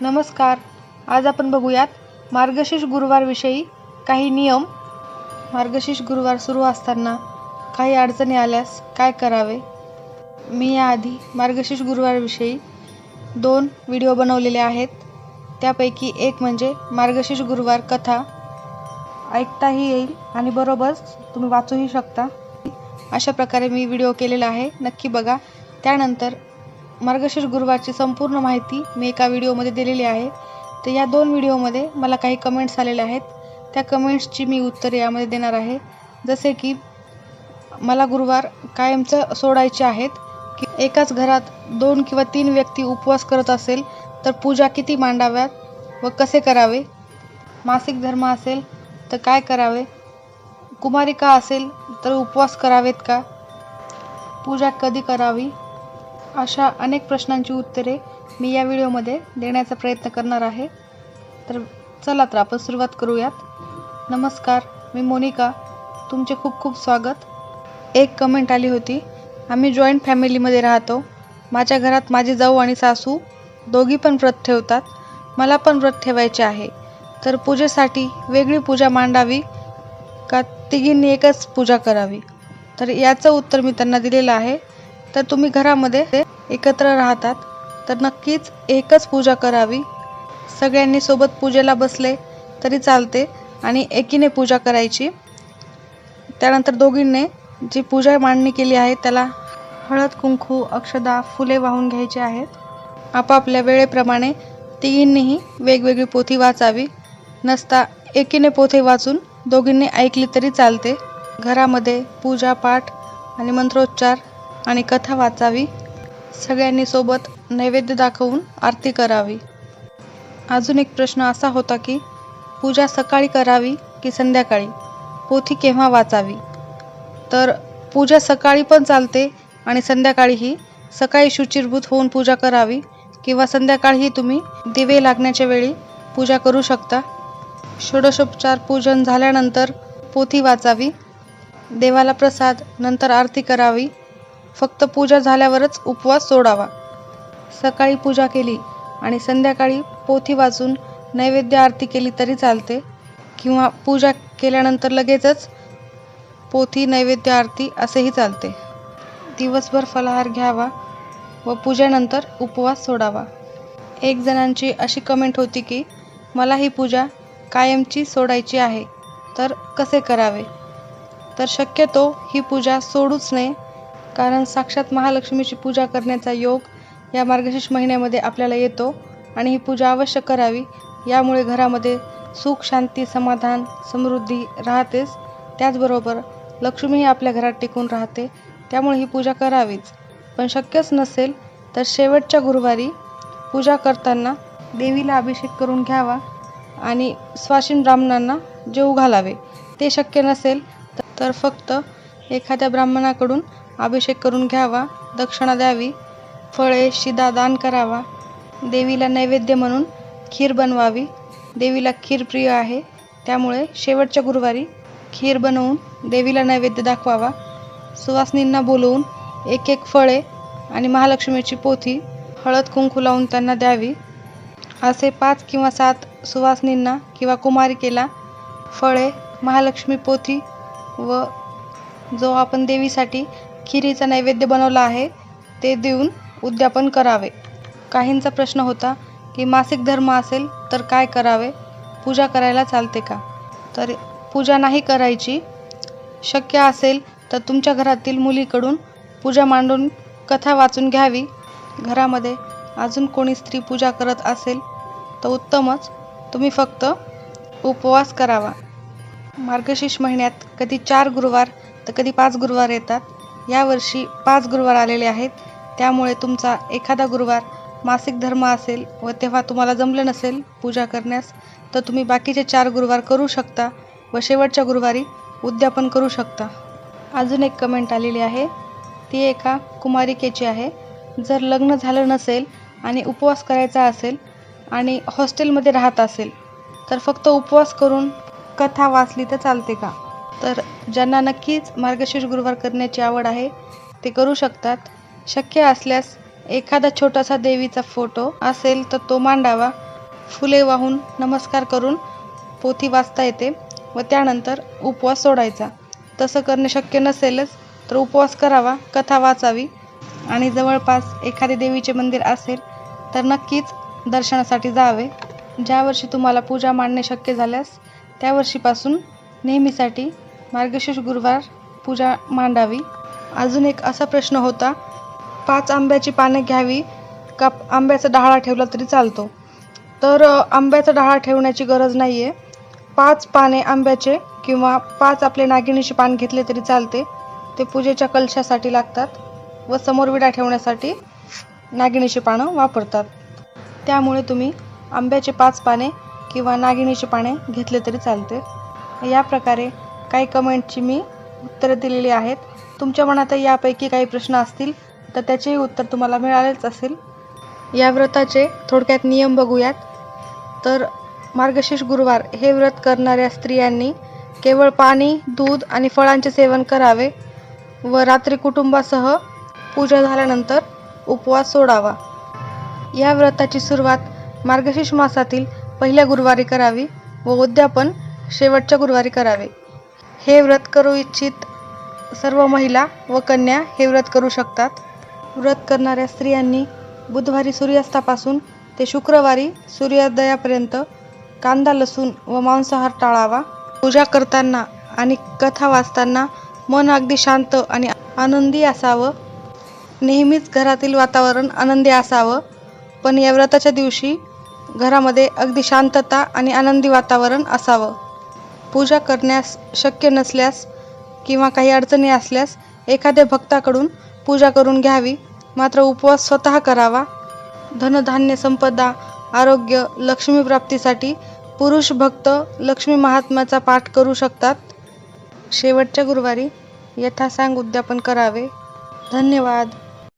नमस्कार. आज आपण बघूयात मार्गशीर्ष गुरुवारविषयी काही नियम. मार्गशीर्ष गुरुवार सुरू असताना काही अडचणी आल्यास काय करावे? मी याआधी मार्गशीर्ष गुरुवारविषयी दोन व्हिडिओ बनवलेले आहेत. त्यापैकी एक म्हणजे मार्गशीर्ष गुरुवार कथा. ऐकताही येईल आणि बरोबर तुम्ही वाचूही शकता. अशा प्रकारे मी व्हिडिओ केलेला आहे. नक्की बघा. त्यानंतर मार्गशीर्ष गुरुवारची संपूर्ण माहिती मी एका व्हिडिओमध्ये दिलेली आहे. तर या दोन व्हिडिओमध्ये मला काही कमेंट्स आलेले आहेत. त्या कमेंट्सची मी उत्तरे यामध्ये देणार आहे. जसे की मला गुरुवार कायमचं सोडायचे आहेत की एकाच घरात दोन किंवा तीन व्यक्ती उपवास करत असेल तर पूजा किती मांडाव्यात व कसे करावे? मासिक धर्म असेल तर काय करावे? कुमारिका असेल तर उपवास करावेत का? पूजा कधी करावी? अशा अनेक प्रश्नांची उत्तरे मी या व्हिडिओमध्ये देण्याचा प्रयत्न करणार आहे. तर चला तर आपण सुरुवात करूयात. नमस्कार मी मोनिका. तुमचे खूप खूप स्वागत. एक कमेंट आली होती. आम्ही जॉईंट फॅमिलीमध्ये राहतो. माझ्या घरात माझे जाऊ आणि सासू दोघी पण व्रत ठेवतात. मला पण व्रत ठेवायचे आहे. तर पूजेसाठी वेगळी पूजा मांडावी का तिघींनी एकच पूजा करावी? तर याचं उत्तर मी त्यांना दिलेलं आहे. तर तुम्ही घरामध्ये एकत्र राहतात. तर नक्कीच एकच पूजा करावी. सगळ्यांनी सोबत पूजेला बसले तरी चालते आणि एकीने पूजा करायची. त्यानंतर दोघींनी जी पूजा मांडणी केली आहे त्याला हळद कुंकू अक्षदा फुले वाहून घ्यायची आहेत. आपापल्या वेळेप्रमाणे तिघींनीही वेगवेगळी पोथी वाचावी. नसता एकीने पोथी वाचून दोघींनी ऐकली तरी चालते. घरामध्ये पूजा पाठ आणि मंत्रोच्चार आणि कथा वाचावी. सगळ्यांनी सोबत नैवेद्य दाखवून आरती करावी. अजून एक प्रश्न असा होता की पूजा सकाळी करावी की संध्याकाळी? पोथी केव्हा वाचावी? तर पूजा सकाळी पण चालते आणि संध्याकाळीही. सकाळी शुचिरभूत होऊन पूजा करावी किंवा संध्याकाळीही तुम्ही दिवे लागण्याच्या वेळी पूजा करू शकता. षोडशोपचार पूजन झाल्यानंतर पोथी वाचावी. देवाला प्रसाद नंतर आरती करावी. फक्त पूजा झाल्यावरच उपवास सोडावा. सकाळी पूजा केली आणि संध्याकाळी पोथी वाचून नैवेद्य आरती केली तरी चालते किंवा पूजा केल्यानंतर लगेचच पोथी नैवेद्य आरती असेही चालते. दिवसभर फलाहार घ्यावा व पूजेनंतर उपवास सोडावा. एक जणांची अशी कमेंट होती की मला ही पूजा कायमची सोडायची आहे तर कसे करावे? तर शक्यतो ही पूजा सोडूच नये कारण साक्षात महालक्ष्मीची पूजा करण्याचा योग या मार्गशीर्ष महिन्यामध्ये आपल्याला येतो आणि ही पूजा अवश्य करावी. यामुळे घरामध्ये सुख शांती समाधान समृद्धी राहतेच. त्याचबरोबर लक्ष्मीही आपल्या घरात टिकून राहते. त्यामुळे ही पूजा करावीच. पण शक्यच नसेल तर शेवटच्या गुरुवारी पूजा करताना देवीला अभिषेक करून घ्यावा आणि स्वाशीन ब्राह्मणांना जेवू घालावे. ते शक्य नसेल तर फक्त एखाद्या ब्राह्मणाकडून अभिषेक करून घ्यावा दक्षिणा द्यावी फळे शिदा दान करावा देवीला नैवेद्य म्हणून खीर बनवावी. देवीला खीर प्रिय आहे त्यामुळे शेवटच्या गुरुवारी खीर बनवून देवीला नैवेद्य दाखवावा. सुवासनींना बोलवून एक एक फळे आणि महालक्ष्मीची पोथी हळद कुंकू लावून त्यांना द्यावी. असे पाच किंवा सात सुवासनींना किंवा कुमारिकेला फळे महालक्ष्मी पोथी व जो आपण देवीसाठी खिरीचा नैवेद्य बनवला आहे ते देऊन उद्यापन करावे. काहींचा प्रश्न होता की मासिक धर्म असेल तर काय करावे? पूजा करायला चालते का? तर पूजा नाही करायची. शक्य असेल तर तुमच्या घरातील मुलीकडून पूजा मांडून कथा वाचून घ्यावी. घरामध्ये अजून कोणी स्त्री पूजा करत असेल तर उत्तमच. तुम्ही फक्त उपवास करावा. मार्गशीर्ष महिन्यात कधी चार गुरुवार तर कधी पाच गुरुवार येतात. यावर्षी पाच गुरुवार आलेले आहेत. त्यामुळे तुमचा एखादा गुरुवार मासिक धर्म असेल व तेव्हा तुम्हाला जमलं नसेल पूजा करण्यास तर तुम्ही बाकीचे चार गुरुवार करू शकता व शेवटच्या गुरुवारी उद्यापन करू शकता. अजून एक कमेंट आलेली आहे. ती एका कुमारिकेची आहे. जर लग्न झालं नसेल आणि उपवास करायचा असेल आणि हॉस्टेलमध्ये राहत असेल तर फक्त उपवास करून कथा वाचली तर चालते का? तर ज्यांना नक्कीच मार्गशीर्ष गुरुवार करण्याची आवड आहे ते करू शकतात. शक्य असल्यास एखादा छोटासा देवीचा फोटो असेल तर तो मांडावा. फुले वाहून नमस्कार करून पोथी वाचता येते व त्यानंतर उपवास सोडायचा. तसं करणे शक्य नसेलच तर उपवास करावा कथा वाचावी. आणि जवळपास एखादे देवीचे मंदिर असेल तर नक्कीच दर्शनासाठी जावे. ज्या वर्षी तुम्हाला पूजा मांडणे शक्य झाल्यास त्या वर्षीपासून नेहमीसाठी मार्गशीर्ष गुरुवार पूजा मांडावी. अजून एक असा प्रश्न होता पाच आंब्याची पाने घ्यावी का आंब्याचा डहाळा ठेवला तरी चालतो? तर आंब्याचा डहाळा ठेवण्याची गरज नाही आहे पाच पाने आंब्याचे किंवा पाच आपले नागिणीचे पान घेतले तरी चालते. ते पूजेच्या कलशासाठी लागतात व समोर विडा ठेवण्यासाठी नागिणीची पानं वापरतात. त्यामुळे तुम्ही आंब्याचे पाच पाने किंवा नागिणीची पाने घेतले तरी चालते. या प्रकारे काही कमेंटची मी उत्तरं दिलेली आहेत. तुमच्या मनातही यापैकी काही प्रश्न असतील तर त्याचेही उत्तर तुम्हाला मिळालेच असेल. या व्रताचे थोडक्यात नियम बघूयात. तर मार्गशीर्ष गुरुवार हे व्रत करणाऱ्या स्त्रियांनी केवळ पाणी दूध आणि फळांचे सेवन करावे व रात्री कुटुंबासह पूजा झाल्यानंतर उपवास सोडावा. या व्रताची सुरुवात मार्गशीर्ष मासातील पहिल्या गुरुवारी करावी व उद्यापन शेवटच्या गुरुवारी करावे. हे व्रत करू इच्छित सर्व महिला व कन्या हे व्रत करू शकतात. व्रत करणाऱ्या स्त्रियांनी बुधवारी सूर्यास्तापासून ते शुक्रवारी सूर्योदयापर्यंत कांदा लसूण व मांसाहार टाळावा. पूजा करताना आणि कथा वाचताना मन अगदी शांत आणि आनंदी असावं. नेहमीच घरातील वातावरण आनंदी असावं. पण या व्रताच्या दिवशी घरामध्ये अगदी शांतता आणि आनंदी वातावरण असावं. पूजा करण्यास शक्य नसल्यास किंवा काही अडचणी असल्यास एखाद्या भक्ताकडून पूजा करून घ्यावी. मात्र उपवास स्वतः करावा. धनधान्य संपदा आरोग्य लक्ष्मी प्राप्तीसाठी पुरुष भक्त लक्ष्मी महात्म्याचा पाठ करू शकतात. शेवटच्या गुरुवारी यथासांग उद्यापन करावे. धन्यवाद.